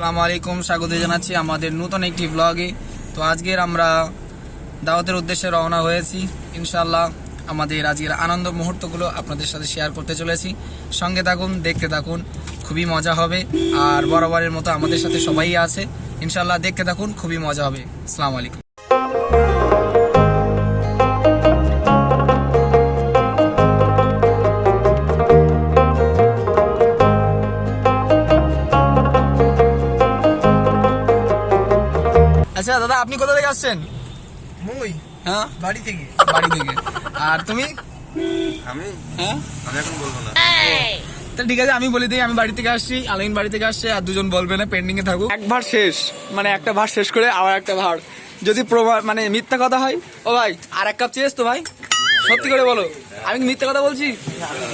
আসসালামু আলাইকুম স্বাগত জানাচ্ছি আমাদের নতুন একটি ব্লগে তো আজকের আমরা দাওয়াতের উদ্দেশ্যে রওনা হয়েছি। ইনশাল্লাহ আমাদের আজকের আনন্দ মুহূর্তগুলো আপনাদের সাথে শেয়ার করতে চলেছি। সঙ্গে থাকুন, দেখতে থাকুন, খুবই মজা হবে। আর বরাবরের মতো আমাদের সাথে সবাই আছে। ইনশাল্লাহ দেখতে থাকুন, খুবই মজা হবে। আসসালামু আলাইকুম দাদা আপনি কোথা থেকে আসছেন? মুই হ্যাঁ? বাড়ি থেকে। বাড়ি থেকে। আর তুমি? আমি? হ্যাঁ? আমি এখন বলব না। তো ঠিক আছে আমি বলে দিই আমি বাড়ি থেকে আসছি আলাইন বাড়ি থেকে আসছে আর দুজন বলবে না পেন্ডিং এ থাকুক। এক ভার শেষ মানে একটা ভার শেষ করে আবার একটা ভার যদি প্রমাণ মানে মিথ্যা কথা হয় ও ভাই আর এক কাপ চেয়েছ তো ভাই। সত্যি করে বলো আমি কি মিথ্যা কথা বলছি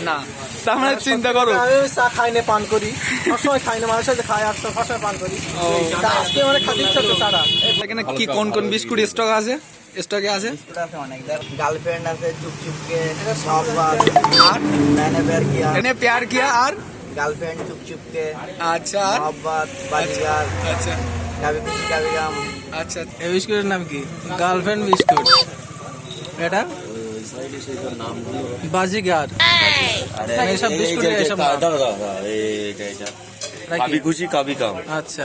না তার মানে চিন্তা করো আমি চা খাই না পান করি সবসময় খাই না মানুষের সাথে খাই আর সবসময় পান করি তা আজকে মানে খাতে ইচ্ছা হচ্ছে চাটা এখানে কি কোন কোন বিস্কুট স্টক আছে স্টকে আছে গার্লফ্রেন্ড আছে চুপ চুপকে সহবাস আর मैंने प्यार किया এনে প্যার কিয়া আর গার্লফ্রেন্ড চুপ চুপকে আচ্ছা আর मोहब्बत बाजीगर আচ্ছা कभी खुशी कभी गम আচ্ছা এই বিস্কুটের নাম কি গার্লফ্রেন্ড বিস্কুট এটা বাজিগার। মানে এসব বিস্কুট কাবি খুশি কাবি কাম। আচ্ছা।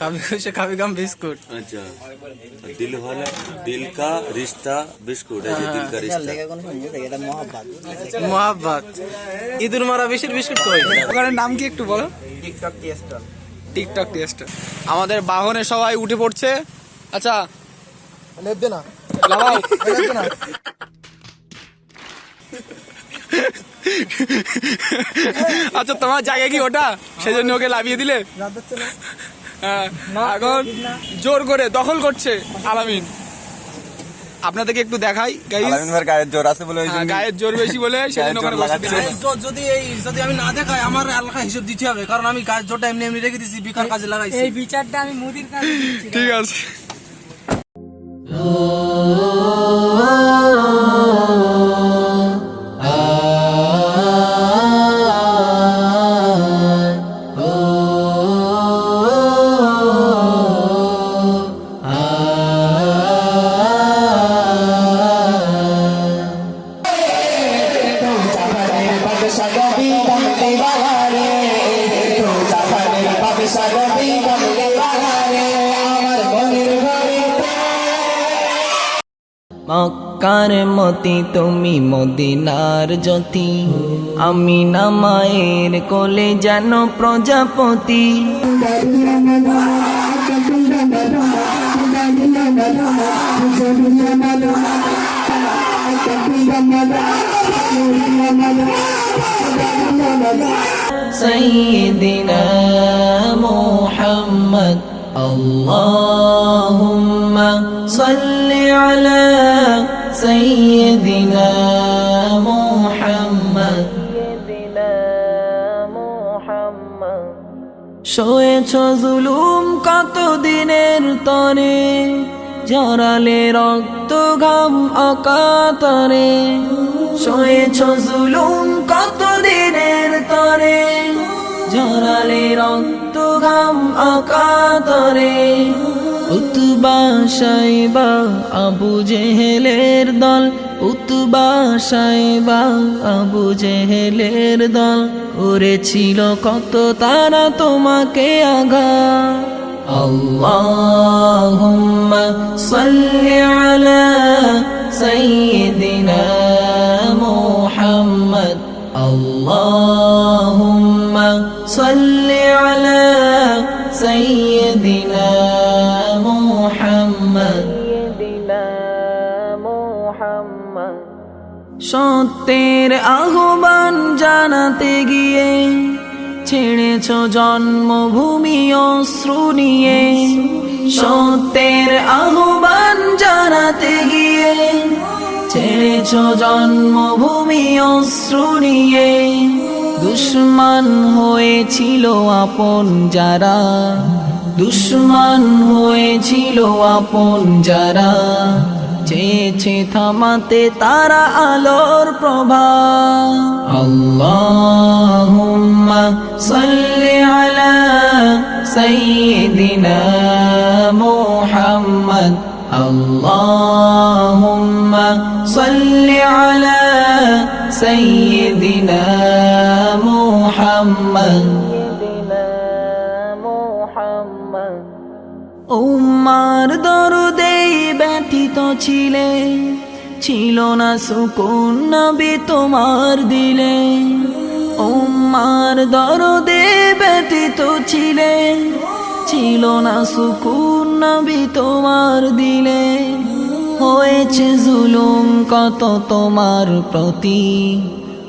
কাবি খুশি কাবি কাম বিস্কুট। আচ্ছা। দিল হলে দিল কা রিস্তা বিস্কুট এই দিল কা হ্যাঁ। রিস্তা। এটা মোহাব্বত। ইদুর মারা বিশের বিস্কুট কই? দোকানের নাম কি একটু বলো? টিকটক টেস্টার টিকটক টেস্টার আমাদের বাহনে সবাই উঠে পড়ছে। আচ্ছা। দে না। দে না। আচ্ছা তোমার জায়গা কি ওটা? সেজন্য ওকে লাভিয়ে দিলে? হ্যাঁ, এখন জোর করে দখল করছে আলামিন। আপনাদেরকে একটু দেখাই গাইস আলামিন গায়ের জোর আছে বলে গায়ের জোর বেশি বলে সেজন্য ওখানে জোর বসে লাগাচ্ছে। দিয়েছে। এই তো যদি এই যদি আমি না দেখাই আমার এলাকা হিসেব দিতে হবে কারণ আমি গাছ জোটা এমনি এমনি রেখে দিছি বিকার কাজে লাগাইছি। এই বিচারটা আমি মুদির কাছে ঠিক আছে। মক্কার মতি তুমি মদিনার জ্যোতি। আমি না মায়ের কোলে যেন প্রজাপতি। সৈদিনা اللهم صل على سيدنا محمد শোয়েছ জুলুম কত দিনের তরে জড়ালে রক্ত ঘাম অকাতরে শোয়েছ জুলুম কত দিনের তরে জোরালে রক্ত গাম অকাতরে উতবা সাইবা আবু জেহেলের দল, উতবা সাইবা আবু জেহেলের দল। করেছিল কত তারা তোমাকে আঘা আল্লাহুম্মা সাল্লি আলা সাইয়্যিদিনা মুহাম্মদ। আল্লাহুম্মা صل على سيدنا محمد সত্যের আহ্বান জানাতে গিয়ে ছেড়েছ জন্মভূমি অশ্রু নিয়ে সত্যের আহ্বান জানাতে গিয়ে ছেড়েছ জন্মভূমি অশ্রু নিয়ে দুশ্মান হয়েছিল আপন যারা, দুশ্মান হয়েছিল আপন যারা। চেয়েছে থামাতে তারা আলোর প্রভা আল্লাহুম্মা সাল্লি আলা সাইয়্যিদিনা মুহাম্মদ। আল্লাহুম্মা সাল্লি আলা সাইয়্যিদিনা محمد উম্মার দরদে ব্যতীত ছিলে ছিল না সুকুন নবী তোমার দিলে উম্মার দরদে ব্যতীত ছিলে ছিল না সুকুন নবী তোমার দিলে হয়েছে জুলুম কত তোমার প্রতি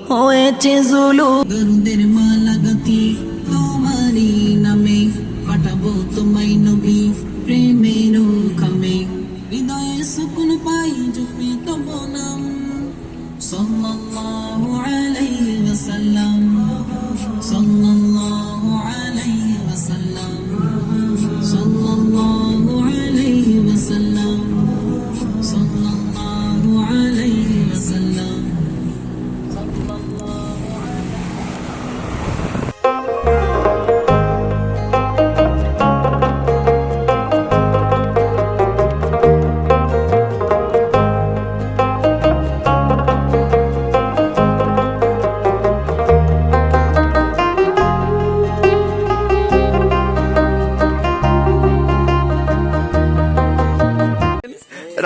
হয়েছে জুলু দরুদের মালা গতি তোমারই নামে পাঠাবো তোমায় নবী, প্রেমের কামে। হৃদয়ে সুকুন পাই জপে তব নাম সাল্লাল্লাহু আলাইহি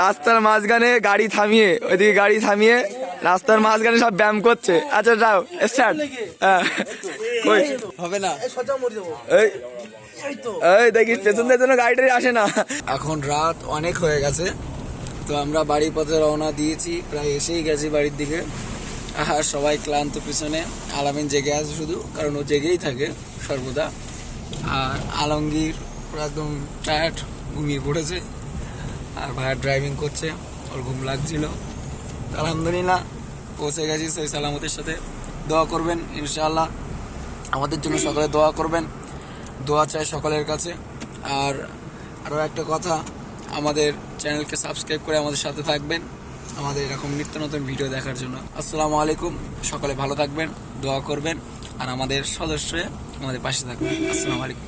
রাস্তার মাঝখানে গাড়ি থামিয়ে ওইদিকে গাড়ি থামিয়ে রাস্তার মাঝখানে সব ব্যায়াম করছে। আচ্ছা যাও স্টার্ট কই? হবে না। এই সোজা মরে যাব। এই এই তো। পেছন জন্য গাড়িটাই আসে না। এখন রাত অনেক হয়ে গেছে তো আমরা বাড়ির পথে রওনা দিয়েছি প্রায় এসেই গেছি বাড়ির দিকে। আর সবাই ক্লান্ত পিছনে আলামিন জেগে আছে শুধু কারণ ও জেগেই থাকে সর্বদা। আর আলমগীর পুরো একদম টায়ার্ড ঘুমিয়ে পড়েছে। আর ভাইয়া ড্রাইভিং করছে, ওর ঘুম লাগছিল। আলহামদুলিল্লাহ, পৌঁছে গেছি সেই সালামতের সাথে। দোয়া করবেন, ইনশাআল্লাহ। আমাদের জন্য সকলে দোয়া করবেন, দোয়া চাই সকলের কাছে। আর আরও একটা কথা, আমাদের চ্যানেলকে সাবস্ক্রাইব করে আমাদের সাথে থাকবেন, আমাদের এরকম নিত্য নতুন ভিডিও দেখার জন্য। আসসালামু আলাইকুম, সকলে ভালো থাকবেন, দোয়া করবেন, আর আমাদের সদস্য আমাদের পাশে থাকবেন। আসসালামু আলাইকুম।